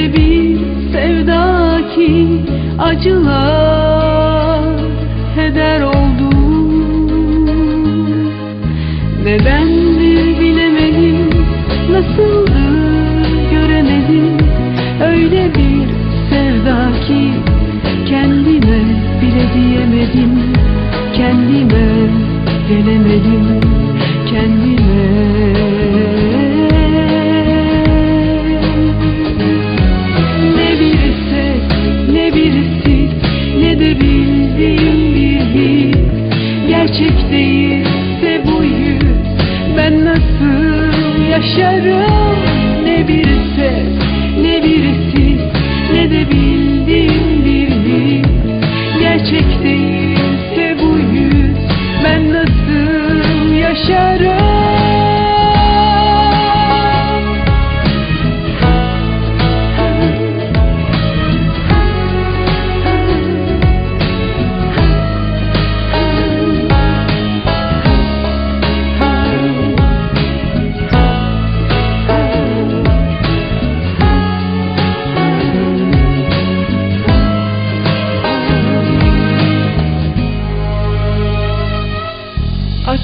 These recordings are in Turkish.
Bir sevda ki acılar heder olur ne de bildiğim bir his Gerçek değilse bu yüz, ben nasıl yaşarım Ne bir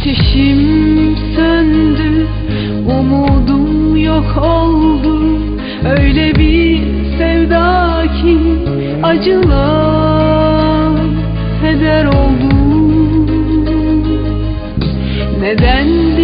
Ateşim söndü, umudum yok oldu. Öyle bir sevda ki acılar heder oldu. Nedendir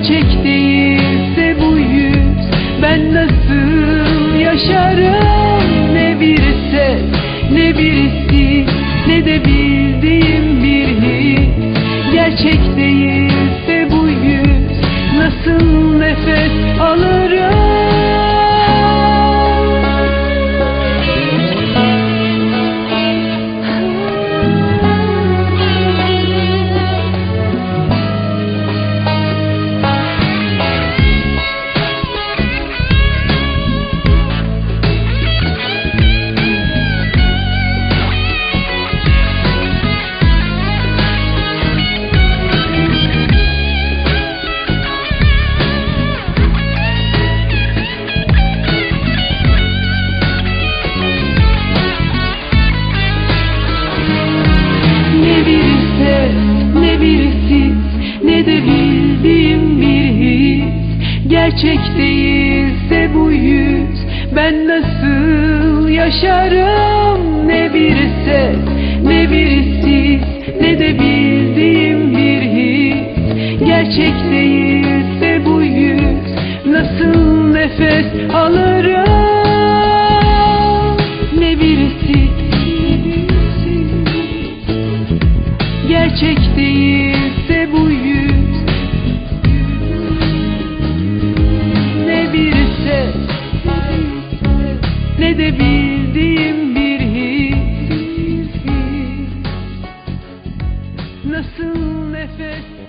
Gerçek değilse bu yüz, ben nasıl yaşarım Gerçek değilse bu yüz, ben nasıl yaşarım? Ne bir ses, ne bir sis, ne de bildiğim bir his. Gerçek değilse bu yüz, nasıl nefes alırım Ne de bildiğim bir his. Nasıl nefes